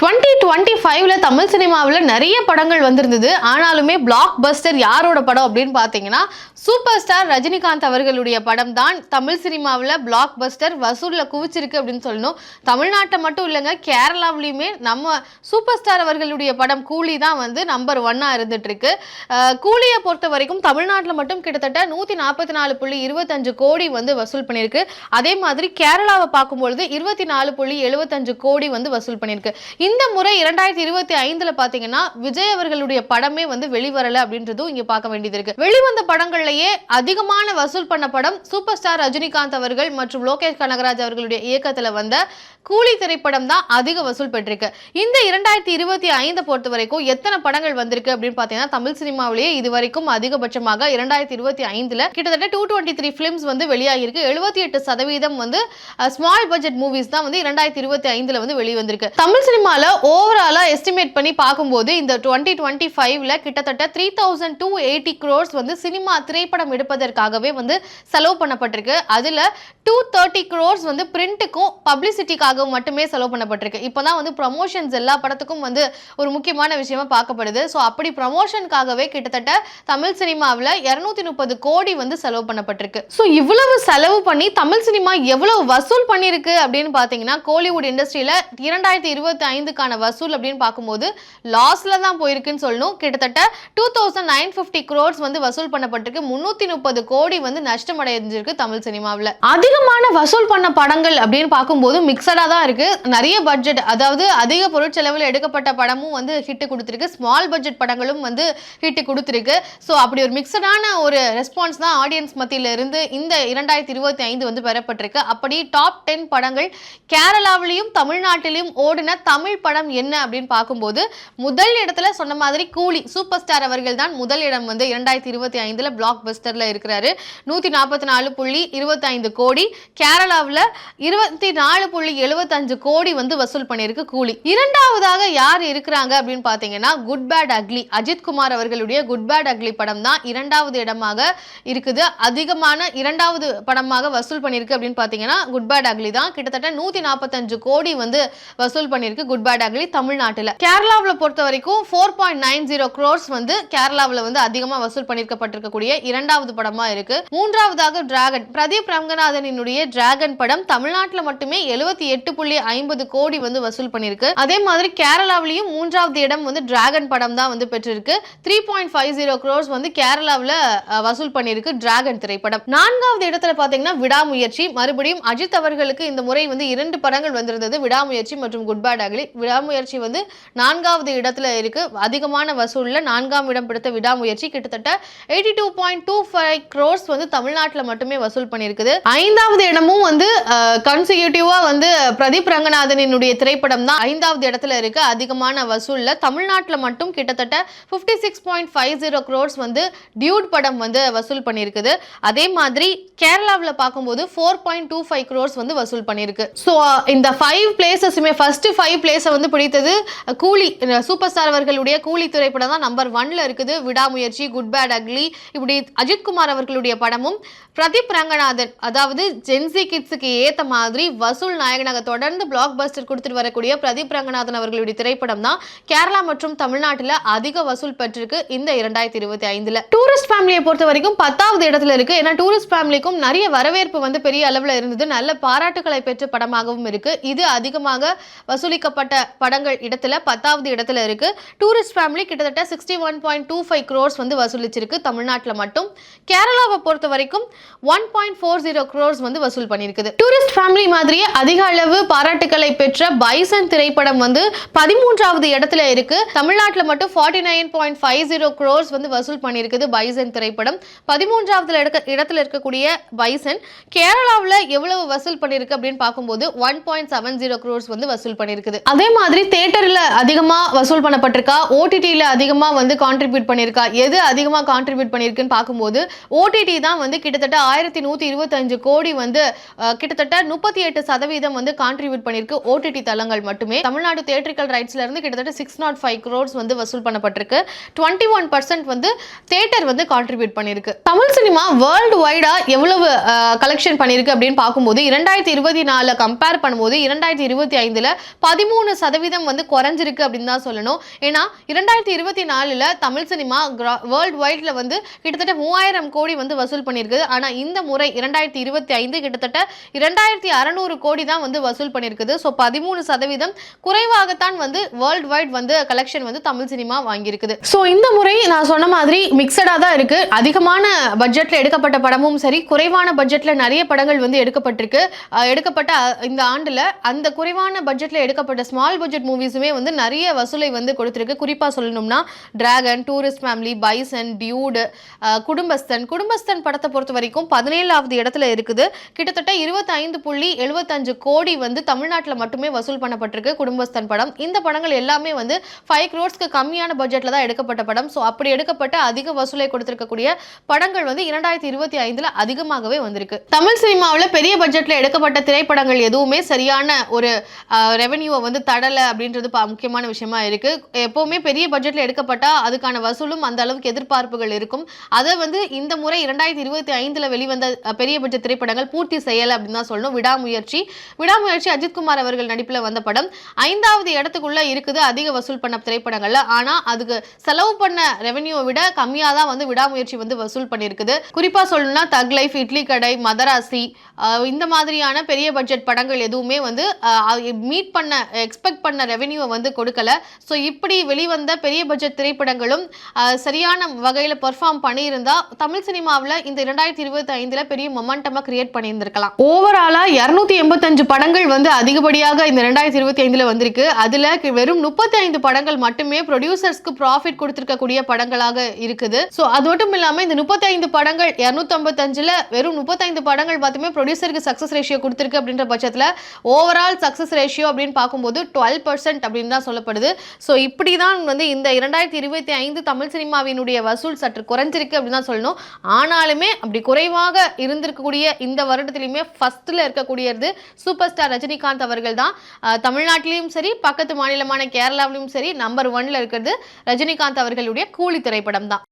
Twenty twenty ஃபைவ்ல தமிழ் சினிமாவில் நிறைய படங்கள் வந்திருந்தது. ஆனாலுமே பிளாக் பஸ்டர் யாரோட படம் அப்படின்னு பார்த்தீங்கன்னா சூப்பர் ஸ்டார் ரஜினிகாந்த் அவர்களுடைய படம் தான் தமிழ் சினிமாவில் பிளாக் பஸ்டர் வசூலில் குவிச்சிருக்கு அப்படின்னு சொல்லணும். தமிழ்நாட்டை மட்டும் இல்லைங்க கேரளாவிலையுமே நம்ம சூப்பர் ஸ்டார் அவர்களுடைய படம் கூலி தான் வந்து நம்பர் ஒன்னாக இருந்துட்டுருக்கு. கூலியை பொறுத்த வரைக்கும் தமிழ்நாட்டில் மட்டும் கிட்டத்தட்ட நூற்றி நாற்பத்தி நாலு புள்ளி இருபத்தஞ்சு கோடி வந்து வசூல் பண்ணியிருக்கு. அதே மாதிரி கேரளாவை பார்க்கும்பொழுது இருபத்தி நாலு புள்ளி எழுபத்தஞ்சு கோடி வந்து வசூல் பண்ணியிருக்கு. இந்த முறை இரண்டாயிரத்தி இருபத்தி ஐந்துல பாத்தீங்கன்னா விஜய் அவர்களுடைய படமே வந்து வெளிவரல அப்படின்றதும் இங்க பார்க்க வேண்டியது இருக்கு. வெளிவந்த படங்கள்லயே அதிகமான வசூல் பண்ண படம் சூப்பர் ஸ்டார் ரஜினிகாந்த் அவர்கள் மற்றும் லோகேஷ் கனகராஜ் அவர்களுடைய இயக்கத்துல வந்த கூலி திரைப்படம் தான் அதிக வசூல் பெற்றிருக்கு. இந்த இரண்டாயிரத்தி இருபத்தி ஐந்தை பொறுத்த வரைக்கும் எத்தனை படங்கள் வந்திருக்கு அப்படின்னு பாத்தீங்கன்னா தமிழ் சினிமாவிலேயே இது வரைக்கும் அதிகபட்சமாக இரண்டாயிரத்தி இருபத்தி ஐந்துல கிட்டத்தட்ட டூ டுவெண்ட்டி த்ரீ பிலிம்ஸ் வந்து வெளியாகிருக்கு எழுபத்தி எட்டு சதவீதம் வந்து ஸ்மால் பட்ஜெட் மூவிஸ் தான் வந்து இரண்டாயிரத்தி இருபத்தி ஐந்துல வந்து வெளிவந்திருக்கு. தமிழ் சினிமா சினிமால ஓவராலாக எஸ்டிமேட் பண்ணி பார்க்கும்போது இந்த டுவெண்ட்டி டுவெண்ட்டி ஃபைவ்ல கிட்டத்தட்ட three thousand two eighty crores வந்து சினிமா திரைப்படம் எடுப்பதற்காகவே வந்து செலவு பண்ணப்பட்டிருக்கு. அதில் டூ தேர்ட்டி க்ரோர்ஸ் வந்து பிரிண்ட்டுக்கும் பப்ளிசிட்டிக்காகவும் மட்டுமே செலவு பண்ணப்பட்டிருக்கு. இப்போ தான் வந்து ப்ரமோஷன்ஸ் எல்லா படத்துக்கும் வந்து ஒரு முக்கியமான விஷயமா பார்க்கப்படுது. ஸோ அப்படி ப்ரமோஷனுக்காகவே கிட்டத்தட்ட தமிழ் சினிமாவில் இரநூத்தி முப்பது கோடி வந்து செலவு பண்ணப்பட்டிருக்கு. ஸோ இவ்வளவு செலவு பண்ணி தமிழ் சினிமா எவ்வளவு வசூல் பண்ணியிருக்கு அப்படின்னு பார்த்தீங்கன்னா கோலிவுட் இண்டஸ்ட்ரியில் இரண்டாயிரத்தி இருபத்தி ஐந்துக்கான வசூல் அப்படின்னு பார்க்கும்போது லாஸ்ல தான் போயிருக்குன்னு சொல்லணும். கிட்டத்தட்ட two thousand nine fifty crores வந்து வசூல் பண்ணப்பட்டிருக்கு. முந்நூற்றி முப்பது கோடி வந்து நஷ்டம் அடைஞ்சிருக்கு தமிழ் சினிமாவில். அதிகமான வசூல் பண்ண படங்கள் அப்படின்னு பார்க்கும்போது மிக்சடாக தான் இருக்கு. நிறைய பட்ஜெட் அதாவது அதிக பொருட்செலவில் எடுக்கப்பட்ட படமும் வந்து ஹிட்டு கொடுத்துருக்கு. ஸ்மால் பட்ஜெட் படங்களும் வந்து ஹிட்டு கொடுத்துருக்கு. ஸோ அப்படி ஒரு மிக்சடான ஒரு ரெஸ்பான்ஸ் தான் ஆடியன்ஸ் மத்தியில இருந்து இந்த இரண்டாயிரத்தி இருபத்தி ஐந்து வந்து பெறப்பட்டிருக்கு. அப்படி டாப் டென் படங்கள் கேரளாவிலையும் தமிழ்நாட்டிலையும் ஓடின தமிழ் படம் என்ன அப்படின்னு பார்க்கும்போது முதல் இடத்துல சொன்ன மாதிரி கூலி சூப்பர் ஸ்டார் அவர்கள் தான் முதல் இடம் வந்து இரண்டாயிரத்தி இருபத்தி ஐந்துல பிளாக் பஸ்டரில் இருக்கிறாரு. நூத்தி நாற்பத்தி நாலு புள்ளி இருபத்தைந்து கோடி. கேரளாவில் இருபத்தி நாலு புள்ளி எழுபத்தஞ்சு கோடி வந்து வசூல் பண்ணியிருக்கு கூலி. இரண்டாவதாக யார் இருக்கிறாங்க அப்படின்னு பார்த்தீங்கன்னா good bad ugly Ajith Kumar அவர்களுடைய குட் பேட் அக்லி படம் தான் இரண்டாவது இடமாக இருக்குது. அதிகமான இரண்டாவது படமாக வசூல் பண்ணியிருக்கு அப்படின்னு பார்த்தீங்கன்னா குட் பேட் அக்லி தான். கிட்டத்தட்ட நூத்தி நாற்பத்தஞ்சு கோடி வந்து வசூல் பண்ணியிருக்கு குட் பேட் அக்லி தமிழ்நாட்டில். கேரளாவில் பொறுத்த வரைக்கும் four point nine zero crores வந்து கேரளாவில் வந்து அதிகமாக வசூல் பண்ணியிருக்கப்பட்டிருக்கக்கூடிய இரண்டாவது படமா இருக்கு. மூன்றாவதாக டிராகன் பிரதீப் ரங்கநாதனினுடைய டிராகன் படம் தமிழ்நாட்டில் மட்டுமே எழுபத்தி எட்டு புள்ளி ஐம்பது கோடி வந்து வசூல் பண்ணியிருக்கு அதே மாதிரி கேரளாவிலையும் மூன்றாவது இடம் வந்து டிராகன் படம் தான் வந்து பெற்றிருக்கு. Three point five zero crores வந்து கேரளாவில் வசூல் பண்ணியிருக்கு டிராகன் திரைப்படம். நான்காவது இடத்துல பார்த்தீங்கன்னா விடாமுயற்சி. மறுபடியும் அஜித் அவர்களுக்கு இந்த முறை வந்து இரண்டு படங்கள் வந்திருந்தது. விடாமுயற்சி மற்றும் குட் பேட் அகலி. விடாமுயற்சி வந்து நான்காவது இடத்துல இருக்கு. அதிகமான வசூலில் நான்காம் இடம் பிடித்த விடாமுயற்சி கிட்டத்தட்ட eighty two point two five crores வந்து தமிழ்நாட்டில் மட்டுமே வசூல் பண்ணியிருக்குது. ஐந்தாவது இடமும் வந்து கன்சிக்யூட்டிவா வந்து பிரதீப் ரங்கநாதனினுடைய திரைப்படம் தான் ஐந்தாவது இடத்துல இருக்கு. அதிகமான வசூலில் தமிழ்நாட்டில் மட்டும் கிட்டத்தட்ட fifty six point five zero crores வந்து டியூட் படம் வந்து வசூல் பண்ணியிருக்குது. அதே மாதிரி கேரளாவில் பார்க்கும்போது four point two five crores வந்து வசூல் பண்ணியிருக்கு. ஸோ இந்த ஃபைவ் பிளேசஸுமே ஃபர்ஸ்ட் ஃபைவ் பிளேஸ் வந்து பிடித்தது கூலி சூப்பர் ஸ்டார் அவர்களுடைய கூலி திரைப்படம் தான் நம்பர் ஒன்ல இருக்குது. விடாமுயற்சி குட் பேட் அக்லி இப்படி அஜித் குமார் அவர்களுடைய படமும் பிரதீப் ரங்கநாதன் அதாவது ஜென்சி கிட்ஸுக்கு ஏத்த மாதிரி வசூல் நாயகனாக தொடர்ந்து பிளாக் பஸ்டர் கொடுத்துட்டு வரக்கூடிய பிரதீப் ரங்கநாதன் அவர்களுடைய திரைப்படம் தான் கேரளா மற்றும் தமிழ்நாட்டில் அதிக வசூல் பெற்றிருக்கு இந்த இரண்டாயிரத்தி இருபத்தி ஐந்துல. டூரிஸ்ட் ஃபேமிலியை பொறுத்த வரைக்கும் பத்தாவது இடத்துல இருக்கு. ஏன்னா டூரிஸ்ட் ஃபேமிலிக்கும் நிறைய வரவேற்பு வந்து பெரிய அளவில் இருந்தது. நல்ல பாராட்டுகளை பெற்ற படமாகவும் இருக்கு. இது அதிகமாக வசூலிக்கப்பட்ட படங்கள் இடத்துல பத்தாவது இடத்துல இருக்கு. டூரிஸ்ட் ஃபேமிலி கிட்டத்தட்ட sixty one point two five crores வந்து வசூலிச்சிருக்கு தமிழ்நாட்டில் மட்டும். கேரளாவை பொறுத்த வரைக்கும் one point four zero crores வந்து வசூல் பண்ணியிருக்குது. டூரிஸ்ட் ஃபேமிலி மாதிரியே அதிக அளவு பாராட்டுகளை பெற்ற பைசன் திரைப்படம் வந்து பதிமூன்றாவது இடத்துல இருக்கு. தமிழ்நாட்டில் மட்டும் forty nine point five zero crores வந்து வசூல் பண்ணியிருக்குது பைசன் திரைப்படம். பதிமூன்றாவது இடத்துல இருக்கக்கூடிய பைசன் கேரளாவில் எவ்வளவு வசூல் பண்ணியிருக்கு அப்படின்னு பார்க்கும்போது one point seven zero crores வந்து வசூல் பண்ணியிருக்குது. அதே மாதிரி தேட்டரில் அதிகமாக வசூல் பண்ணப்பட்டிருக்கா ஓடிடியில் அதிகமாக வந்து கான்ட்ரிபியூட் பண்ணியிருக்கா எது அதிகமாக கான்ட்ரிபியூட் பண்ணியிருக்குன்னு பார்க்கும்போது ஓடிடி தான் வந்து கிட்டத்தட்ட ஆயிரத்தி நூற்றி இருபத்தஞ்சு கோடி வந்து கிட்டத்தட்ட முப்பத்தி எட்டு சதவீதம் வந்து கான்ட்ரிபியூட் பண்ணியிருக்கு ஓடிடி தளங்கள் மட்டுமே. தமிழ்நாடு தேட்ரிக்கல் ரைட்ஸ்லேருந்து கிட்டத்தட்ட சிக்ஸ் நாட் ஃபைவ் க்ரோர்ஸ் வந்து வசூல் பண்ணப்பட்டிருக்கு. டுவெண்ட்டி ஒன் பர்சன்ட் வந்து தேட்டர் வந்து கான்ட்ரிபியூட் பண்ணியிருக்கு. தமிழ் சினிமா வேர்ல்டு வைடாக எவ்வளவு கலெக்ஷன் பண்ணியிருக்கு அப்படின்னு பார்க்கும்போது இரண்டாயிரத்தி இருபத்தி நாலில் கம்பேர் பண்ணும்போது இரண்டாயிரத்தி இருபத்தி ஐந்தில் பதிமூணு சதவீதம் வந்து குறைஞ்சிருக்கு அப்படின்னு தான் சொல்லணும். ஏன்னா இரண்டாயிரத்தி இருபத்தி நாலில் தமிழ் சினிமா வேர்ல்டு வைட்ல வந்து கிட்டத்தட்ட மூவாயிரம் கோடி வந்து வசூல் பண்ணியிருக்குது. ஆனால் இந்த முறை இரண்டாயிரத்தி இருபத்தி ஐந்து கிட்டத்தட்ட இரண்டாயிரத்தி அறநூறு கோடி தான் வந்து வசூல் பண்ணியிருக்குது. ஸோ பதிமூணு சதவீதம் குறைவாகத்தான் வந்து வேர்ல்டு வைட் வந்து கலெக்ஷன் வந்து தமிழ் சினிமா வாங்கியிருக்குது. ஸோ இந்த முறை நான் சொன்ன மாதிரி மிக்சடாக தான் இருக்கு. அதிகமான பட்ஜெட்ல எடுக்கப்பட்ட படமும் சரி குறைவான பட்ஜெட்ல நிறைய படங்கள் வந்து எடுக்கப்பட்டிருக்கு. எடுக்கப்பட்ட இந்த ஆண்டுல அந்த குறைவான பட்ஜெட்ல எடுக்கப்பட்ட ஸ்மால் பட்ஜெட் மூவிஸுமே வந்து நிறைய வசூலை வந்து கொடுத்துருக்கு. குறிப்பாக சொல்லணும்னா Dragon Tourist Family Bison Dude Kudumbasthan. Kudumbasthan படத்தை பொறுத்த வரைக்கும் பதினேழாவது இடத்துல இருக்குது. கிட்டத்தட்ட இருபத்தைந்து புள்ளி எழுபத்தஞ்சு கோடி வந்து தமிழ்நாட்டில் மட்டுமே வசூல் பண்ணப்பட்டிருக்கு குடும்பஸ்தன் படம். இந்த படங்கள் எல்லாமே வந்து ஃபைவ் க்ரோர்ஸ்க்கு கம்மியான பட்ஜெட்டில் தான் எடுக்கப்பட்ட படம். ஸோ அப்படி எடுக்கப்பட்ட அதிக வசூலை கொடுத்திருக்கக்கூடிய படங்கள் வந்து இரண்டாயிரத்தி இருபத்தி ஐந்தில் அதிகமாகவே வந்திருக்கு. தமிழ் சினிமாவில் பெரிய பட்ஜெட்டில் எடுக்கப்பட்ட திரைப்படங்கள் எதுவுமே சரியான ஒரு ரெவென்யூவை வந்து தடலை அப்படின்றது பா- முக்கியமான விஷயமா இருக்கு. எப்பவுமே பெரிய பட்ஜெட்ல எடுக்கப்பட்டா அதுக்கான வசூலும் அந்த அளவுக்கு எதிர்பார்ப்புகள் இருக்கும். அதை வந்து இந்த முறை இரண்டாயிரத்தி இருபத்தி ஐந்துல வெளிவந்த பெரிய பட்ஜெட் திரைப்படங்கள் பூர்த்தி செய்யலை அப்படின்னு தான் சொல்லணும். விடாமுயற்சி. விடாமுயற்சி அஜித்குமார் அவர்கள் நடிப்புல வந்த படம் ஐந்தாவது இடத்துக்குள்ள இருக்குது அதிக வசூல் பண்ண திரைப்படங்கள்ல. ஆனா அதுக்கு செலவு பண்ண ரெவன்யூ விட கம்மியா தான் வந்து விடாமுயற்சி வந்து வசூல் பண்ணியிருக்குது. குறிப்பா சொல்லணும்னா தக் லைஃப் இட்லி கடை மதராசி இந்த மாதிரியான பெரிய பட்ஜெட் படங்கள் எதுவுமே வந்து மீட் பண்ண எக்ஸ்பெக்ட் பண்ண ரெவென்யூவை வந்து கொடுக்கல. ஸோ இப்படி வெளிவந்த பெரிய பட்ஜெட் திரைப்படங்களும் சரியான வகையில் பெர்ஃபார்ம் பண்ணியிருந்தா தமிழ் சினிமாவில் இந்த இரண்டாயிரத்தி இருபத்தி ஐந்தில் பெரிய மொமெண்டமாக கிரியேட் பண்ணியிருந்திருக்கலாம். ஓவராலாக இரநூத்தி எண்பத்தஞ்சு படங்கள் வந்து அதிகப்படியாக இந்த ரெண்டாயிரத்தி இருபத்தி ஐந்தில் வந்திருக்கு. அதில் வெறும் முப்பத்தி ஐந்து படங்கள் மட்டுமே ப்ரொடியூசர்ஸ்க்கு ப்ராஃபிட் கொடுத்துருக்கக்கூடிய படங்களாக இருக்குது. ஸோ அது மட்டும் இல்லாமல் இந்த முப்பத்தைந்து படங்கள் இரநூத்தம்பத்தஞ்சில் வெறும் முப்பத்தைந்து படங்கள் பார்த்துமே ப்ரொடியூசருக்கு சக்ஸஸ் ரேஷியோ கொடுத்துருக்கு அப்படின்ற பட்சத்தில் ஓவரால் சக்ஸஸ் ரேஷியோ அப்படின்னு பார்க்கும்போது டுவெல் பர்சன்ட் அப்படின்னு தான் சொல்லப்படுது. ஸோ இப்படி தான் வந்து இந்த இரண்டாயிரத்தி இருபத்தி ஐந்து தமிழ் சினிமாவினுடைய வசூல் சற்று குறைஞ்சிருக்கு அப்படின்னு தான் சொல்லணும். ஆனாலுமே அப்படி குறைவாக இருந்திருக்கக்கூடிய இந்த வருடத்திலையுமே ஃபஸ்ட்டில் இருக்கக்கூடியது சூப்பர் ஸ்டார் ரஜினிகாந்த் அவர்கள் தான். தமிழ்நாட்டிலையும் சரி பக்கத்து மாநிலமான கேரளாவிலையும் சரி நம்பர் ஒன்ல இருக்கிறது ரஜினிகாந்த் அவர்களுடைய கூலி திரைப்படம் தான்.